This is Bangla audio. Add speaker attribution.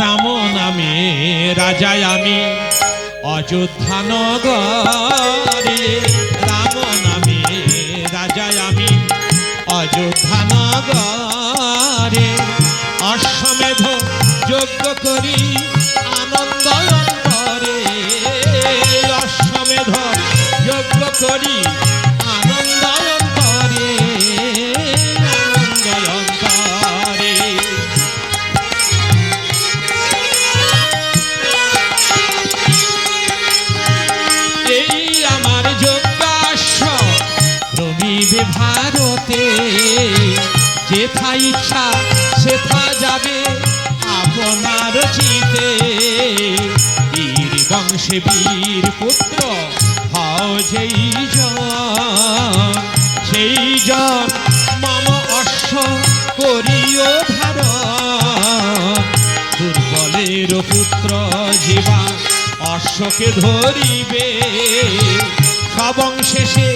Speaker 1: রাম নামে রাজায় আমি, অযোধ্যা নগরে। রাম নামে রাজায় আমি, অযোধ্যা নগরে। অশ্বমেধ যজ্ঞ করি আনন্দ অন্তরে অশ্বমেধ যজ্ঞ করি রবিবে ভারতে। যেথা ইচ্ছা, সেথা যাবে আপনার চিতে বীর বংশে বীর পুত্র, হও যেই সেই জন মম অশ্ব করিও ধারণ দুর্বলের পুত্র জীবা অশ্বকে ধরিবে। সবং শেষে